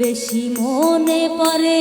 বেশি মনে পড়ে।